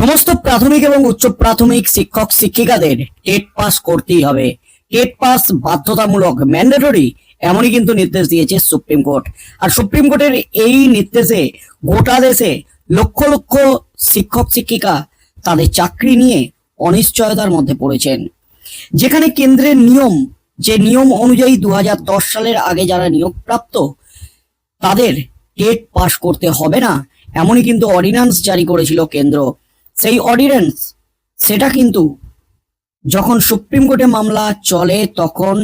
সমস্ত প্রাথমিক এবং উচ্চ প্রাথমিক শিক্ষক শিক্ষিকাদের টেট পাস করতেই হবে। টেট পাস বাধ্যতামূলক, ম্যান্ডেটরি, এমনই কিন্তু নির্দেশ দিয়েছে সুপ্রিম কোর্ট। আর সুপ্রিম কোর্টের এই নির্দেশে গোটা দেশে লক্ষ লক্ষ শিক্ষক শিক্ষিকা তাদের চাকরি নিয়ে অনিশ্চয়তার মধ্যে পড়েছেন। যেখানে কেন্দ্রের নিয়ম, যে নিয়ম অনুযায়ী দু হাজার দশ সালের আগে যারা নিয়োগপ্রাপ্ত, তাদের টেট পাস করতে হবে না, এমনই কিন্তু অর্ডিন্যান্স জারি করেছিল কেন্দ্র। সেই অর্ডিন্যান্স সেটা কিন্তু যখন সুপ্রিম কোর্টে মামলা চলে তখন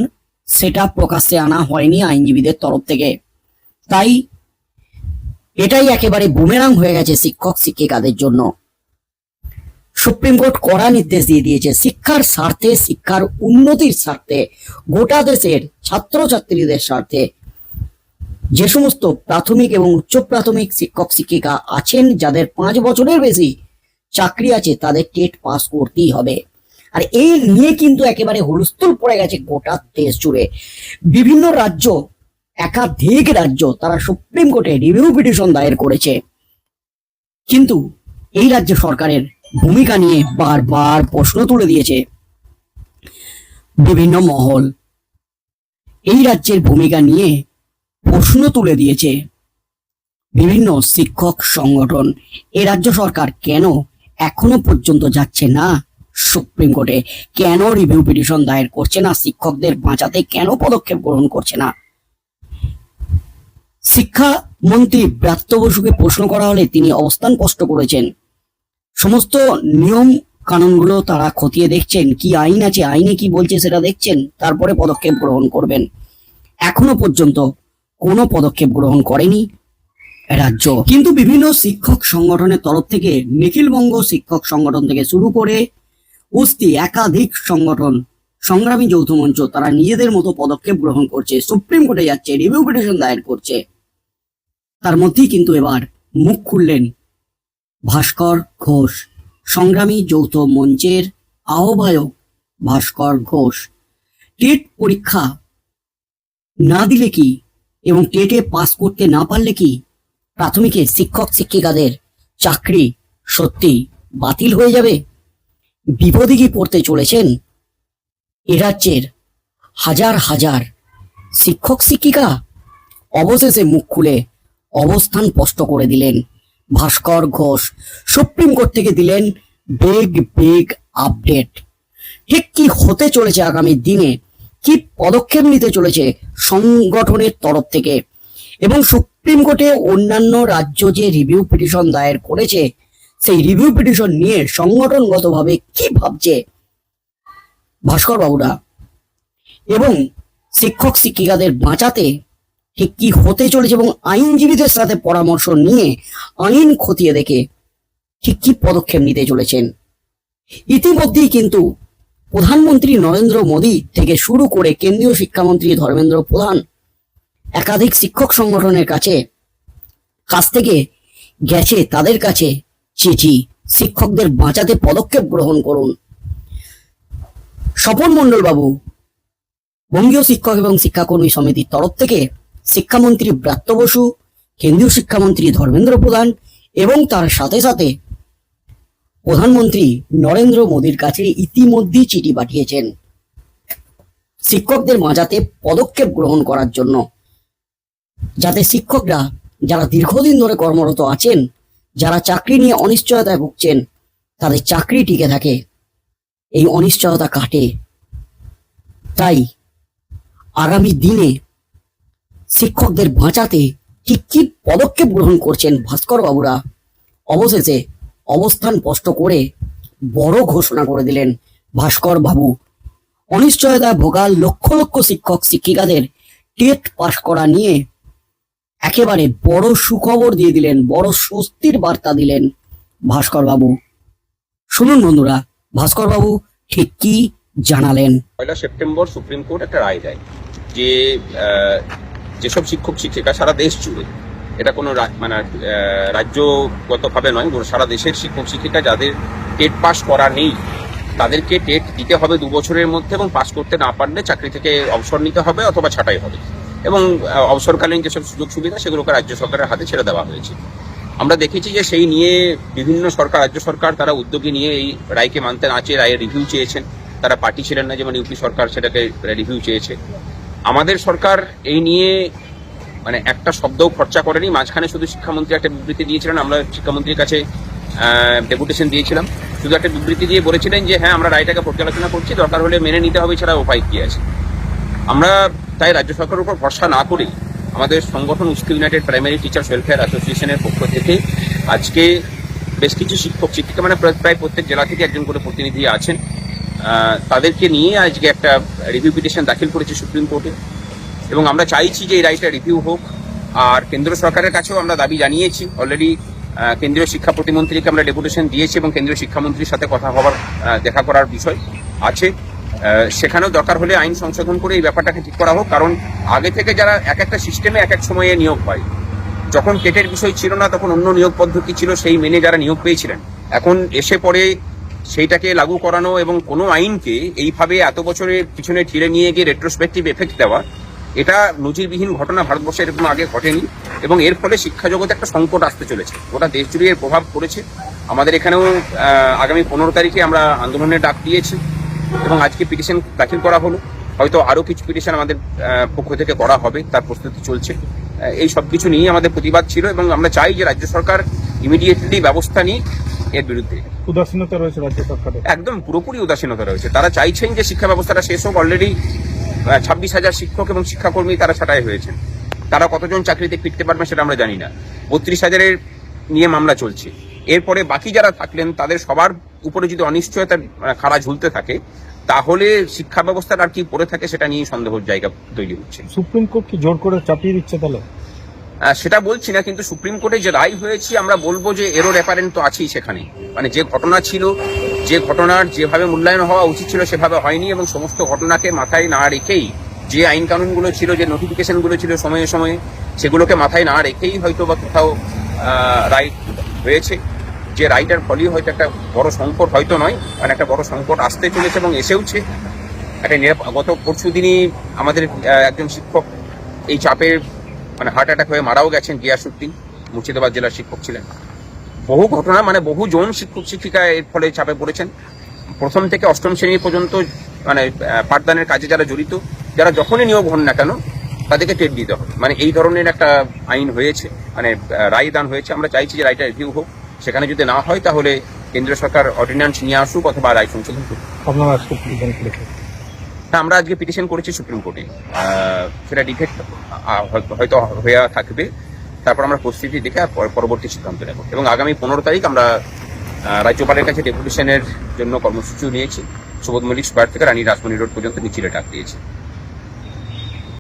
সেটা প্রকাশ্যে আনা হয়নি আইনজীবীদের তরফ থেকে। তাই এটাই একেবারে বুমেরাং হয়ে গেছে শিক্ষক শিক্ষিকাদের জন্য। সুপ্রিম কোর্ট কড়া নির্দেশ দিয়ে দিয়েছে, শিক্ষার স্বার্থে, শিক্ষার উন্নতির স্বার্থে, গোটা দেশের ছাত্রছাত্রীদের স্বার্থে। যে সমস্ত প্রাথমিক এবং উচ্চ প্রাথমিক শিক্ষক শিক্ষিকা আছেন, যাদের পাঁচ বছরের বেশি চাকরি আছে, তাদের টেট পাস করতেই হবে। আর এই নিয়ে কিন্তু একেবারে হুলস্থুল পড়ে গেছে গোটা দেশ জুড়ে। বিভিন্ন রাজ্য, একাধিক রাজ্য, তারা সুপ্রিম কোর্টে রিভিউ পিটিশন দায়ের করেছে। কিন্তু এই রাজ্য সরকারের ভূমিকা নিয়ে বারবার প্রশ্ন তুলে দিয়েছে। বিভিন্ন মহল এই রাজ্যের ভূমিকা নিয়ে প্রশ্ন তুলে দিয়েছে। বিভিন্ন শিক্ষক সংগঠন, এ রাজ্য সরকার কেন এখনও পর্যন্ত যাচ্ছে না। সুপ্রিম কোর্টে কেন রিভিউ পিটিশন দায়ের করছে না? শিক্ষকদের বাঁচাতে কেন পদক্ষেপ গ্রহণ করছে না? শিক্ষামন্ত্রী ব্রাত্য বসুকে প্রশ্ন করা হলে তিনি অবস্থান স্পষ্ট করেছেন। সমস্ত নিয়ম কানুনগুলো তারা খতিয়ে দেখছেন। কি আইন আছে? আইনে কি বলছে সেটা দেখছেন। তারপরে পদক্ষেপ গ্রহণ করবেন। এখনও পর্যন্ত কোনো পদক্ষেপ গ্রহণ করেনি। রাজ্য। কিন্তু বিভিন্ন শিক্ষক সংগঠনের তরফ থেকে নিখিলবঙ্গ শিক্ষক সংগঠন থেকে শুরু করে উস্তি একাধিক সংগঠন, সংগ্রামী যৌথ মঞ্চ, তারা নিজেদের মতো পদক্ষেপ গ্রহণ করছে, সুপ্রিম কোর্টে যাচ্ছে রিভিউ পিটিশন দায়ের করছে। তার মধ্যেই কিন্তু এবার মুখ খুললেন ভাস্কর ঘোষ, সংগ্রামী যৌথ মঞ্চের আহ্বায়ক ভাস্কর ঘোষ। টেট পরীক্ষা না দিলে কি এবং টেটে পাস করতে না পারলে কি প্রাথমিকে শিক্ষক শিক্ষিকাদের চাকরি সত্যি বাতিল হয়ে যাবে? বিপদে কি পড়তে চলেছেন এ রাজ্যের হাজার হাজার শিক্ষক শিক্ষিকা। অবশেষে মুখ খুলে অবস্থান স্পষ্ট করে দিলেন ভাস্কর ঘোষ। সুপ্রিম কোর্ট থেকে দিলেন বিগ বিগ আপডেট। ঠিক কি হতে চলেছে আগামী দিনে? কি পদক্ষেপ নিতে চলেছে সংগঠনের তরফ থেকে? এবং সুপ্রিম কোর্টে অন্যান্য রাজ্য যে রিভিউ পিটিশন দায়ের করেছে, সেই রিভিউ পিটিশন নিয়ে সংগঠনগতভাবে কি ভাবছে? ভাস্কর বাবুরা, এবং শিক্ষক শিক্ষিকাদের বাঁচাতে ঠিক কি হতে চলেছে এবং আইনজীবীদের সাথে পরামর্শ নিয়ে আইন খতিয়ে দেখে ঠিক কি পদক্ষেপ নিতে চলেছেন? ইতিমধ্যেই কিন্তু প্রধানমন্ত্রী নরেন্দ্র মোদী থেকে শুরু করে কেন্দ্রীয় শিক্ষামন্ত্রী ধর্মেন্দ্র প্রধান একাধিক শিক্ষক সংগঠনের কাছে, কাছ থেকে গেছে তাদের কাছে চিঠি। শিক্ষকদের বাঁচাতে পদক্ষেপ গ্রহণ করুন। স্বপন মণ্ডল বাবু বঙ্গীয় শিক্ষক এবং শিক্ষাকর্মী সমিতির তরফ থেকে শিক্ষামন্ত্রী ব্রাত্য বসু, কেন্দ্রীয় শিক্ষামন্ত্রী ধর্মেন্দ্র প্রধান এবং তার সাথে সাথে প্রধানমন্ত্রী নরেন্দ্র মোদীর কাছে ইতিমধ্যেই চিঠি পাঠিয়েছেন। শিক্ষকদের মাঝাতে পদক্ষেপ গ্রহণ করার জন্য। যাতে শিক্ষকরা যারা দীর্ঘদিন ধরে কর্মরত আছেন, যারা চাকরি নিয়ে অনিশ্চয়তায় ভুগছেন, তাদের চাকরি টিকে থাকে। এই অনিশ্চয়তা কাটে। তাই আগামী দিনে শিক্ষকদের বাঁচাতে ঠিক কি পদক্ষেপ গ্রহণ করছেন ভাস্কর বাবুরা, অবশেষে অবস্থান স্পষ্ট করে বড় ঘোষণা করে দিলেন ভাস্কর বাবু। অনিশ্চয়তা ভোগাল লক্ষ লক্ষ শিক্ষক, শিক্ষিকাদের টেট পাশ করা নিয়ে একেবারে বড় সুখবর দিয়ে দিলেন, বড় স্বস্তির বার্তা দিলেন ভাস্কর বাবু শুনুন বন্ধুরা ভাস্কর বাবু ঠিক কি জানালেন? পয়লা সেপ্টেম্বর সুপ্রিম কোর্ট একটা রায় দেয় যে যেসব শিক্ষক, শিক্ষিকা সারা দেশ জুড়ে, এটা কোনো মানে রাজ্যগতভাবে নয় সারা দেশের শিক্ষক, শিক্ষিকা যাদের টেট পাস করা নেই, তাদেরকে টেট দিতে হবে দু বছরের মধ্যে এবং পাস করতে না পারলে চাকরি থেকে অবসর নিতে হবে অথবা ছাঁটাই হবে। এবং অবসরকালীন যেসব সুযোগ সুবিধা সেগুলোকে রাজ্য সরকারের হাতে ছেড়ে দেওয়া হয়েছে। আমরা দেখেছি যে সেই নিয়ে বিভিন্ন সরকার, রাজ্য সরকার তারা উদ্যোগী নিয়ে এই রায়কে মানতে না চেয়ে, রায়ের রিভিউ চেয়েছেন। তারা পার্টি ছিলেন না যেমন ইউপি সরকার সেটাকে রিভিউ চেয়েছে। আমাদের সরকার এই নিয়ে মানে একটা শব্দও খরচা করেনি। মাঝখানে শুধু শিক্ষামন্ত্রী একটা বিবৃতি দিয়েছিলেন, আমরা শিক্ষামন্ত্রীর কাছে ডেপুটেশন দিয়েছিলাম। শুধু একটা বিবৃতি দিয়ে বলেছিলেন যে হ্যাঁ আমরা রায়টাকে পর্যালোচনা করছি। দরকার হলে মেনে নিতে হবে ছাড়া উপায় কি আছে? আমরা তাই রাজ্য সরকারের উপর ভরসা না করেই আমাদের সংগঠন উস্ক ইউনাইটেড প্রাইমারি টিচার্স ওয়েলফেয়ার অ্যাসোসিয়েশনের পক্ষ থেকে আজকে বেশ কিছু শিক্ষক, শিক্ষিকা মানে প্রায় প্রত্যেক জেলা থেকে একজন করে প্রতিনিধি আছেন। তাদেরকে নিয়ে আজকে একটা রিভিউ পিটিশন দাখিল করেছে সুপ্রিম কোর্টে। এবং আমরা চাইছি যে এই রায়টা রিভিউ হোক। আর কেন্দ্র সরকারের কাছেও আমরা দাবি জানিয়েছি। অলরেডি কেন্দ্রীয় শিক্ষা প্রতিমন্ত্রীকে আমরা ডেপুটেশন দিয়েছি এবং কেন্দ্রীয় শিক্ষামন্ত্রীর সাথে কথা হওয়ার দেখা করার বিষয় আছে। সেখানেও দরকার হলে আইন সংশোধন করে এই ব্যাপারটাকে ঠিক করা হোক। কারণ আগে থেকে যারা এক একটা সিস্টেমে এক এক সময়ে নিয়োগ পায়, যখন টেটের বিষয় ছিল না, তখন অন্য নিয়োগ পদ্ধতি ছিল, সেই মেনে যারা নিয়োগ পেয়েছিলেন। এখন এসে পরে সেইটাকে লাগু করানো এবং কোনো আইনকে এইভাবে এত বছরের পিছনে ঠেলে নিয়ে গিয়ে রেট্রোস্পেক্টিভ এফেক্ট দেওয়া, এটা নজিরবিহীন ঘটনা ভারতবর্ষে এরকম আগে ঘটেনি এবং এর ফলে শিক্ষা জগতে একটা সংকট আসতে চলেছে। গোটা দেশ জুড়ে এর প্রভাব পড়েছে। আমাদের এখানেও আগামী পনেরো তারিখে আমরা আন্দোলনের ডাক দিয়েছি। এবং আজকে পিটিশন দাখিল করা হলো। হয়তো আরও কিছু পিটিশন আমাদের পক্ষ থেকে করা হবে তার প্রস্তুতি চলছে। এই সব কিছু নিয়ে আমাদের প্রতিবাদ ছিল এবং আমরা চাই যে রাজ্য সরকার ইমিডিয়েটলি ব্যবস্থা নিক এর বিরুদ্ধে। উদাসীনতা রয়েছে রাজ্য সরকারের। একদম পুরোপুরি উদাসীনতা রয়েছে। তারা চাইছেন যে শিক্ষা ব্যবস্থাটা শেষ হোক অলরেডি ছাব্বিশ হাজার শিক্ষক এবং শিক্ষাকর্মী তারা ছাঁটাই হয়েছেন। তারা কতজন চাকরিতে ফিরতে পারবে সেটা আমরা জানি না। বত্রিশ হাজারের নিয়ে মামলা চলছে। এরপরে বাকি যারা থাকলেন তাদের সবার উপরে যদি অনিশ্চয়তার খাড়া ঝুলতে থাকে তাহলে শিক্ষা ব্যবস্থার আর কি পড়ে থাকে সেটা নিয়ে সন্দেহের জায়গা তৈরি হচ্ছে। সুপ্রিম কোর্ট কি জোর করে চাপিয়ে দিচ্ছে তাহলে? সেটা বলছি না কিন্তু সুপ্রিম কোর্টে যে রায় হয়েছে আমরা বলব যে এরও অ্যাপারেন্ট তো আছেই সেখানে। মানে যে ঘটনা ছিল যে ঘটনার যেভাবে মূল্যায়ন হওয়া উচিত ছিল সেভাবে হয়নি এবং সমস্ত ঘটনাকে মাথায় না রেখেই যে আইন কানুনগুলো ছিল যে নোটিফিকেশনগুলো ছিল সময়ে সময়ে সেগুলোকে মাথায় না রেখেই হয়তো বা কোথাও রায় হয়েছে। যে রাইটার ফলেই হয়তো একটা বড় সংকট হয়তো নয় মানে একটা বড় সংকট আসতে চলেছে এবং এসেওছে। একটা গত পরশু দিনই আমাদের একজন শিক্ষক এই চাপের মানে হার্ট অ্যাটাক হয়ে মারাও গেছেন গিয়াসুদ্দিন, মুর্শিদাবাদ জেলার শিক্ষক ছিলেন। বহু ঘটনা মানে বহু জন শিক্ষক, শিক্ষিকা এর ফলে চাপে পড়েছেন। প্রথম থেকে অষ্টম শ্রেণি পর্যন্ত মানে পাঠদানের কাজে যারা জড়িত, যারা যখনই নিয়োগ হন না কেন, তাদেরকে টেট দিতে হবে। মানে এই ধরনের একটা আইন হয়েছে মানে রায় দান হয়েছে। আমরা চাইছি যে রায়টা রিভিউ হোক। সেখানে যদি না হয় তাহলে কেন্দ্র সরকার অর্ডিন্যান্স নিয়ে আসুক অথবা রায় সংশোধন করুক। আপনারা আজকে পিটিশন করেছে হ্যাঁ আমরা আজকে পিটিশন করেছি সুপ্রিম কোর্টে সেটা ডিফেক্ট হয়তো হয়ে থাকবে। তারপর আমরা পরিস্থিতি দেখে পরবর্তী সিদ্ধান্ত নেব। এবং আগামী পনেরো তারিখ আমরা রাজ্যপালের কাছে ডেপুটেশনের জন্য কর্মসূচিও নিয়েছি। সুবোধ মল্লিক স্কোয়ার থেকে রানী রাজমণি রোড পর্যন্ত মিছিলে ডাক দিয়েছি।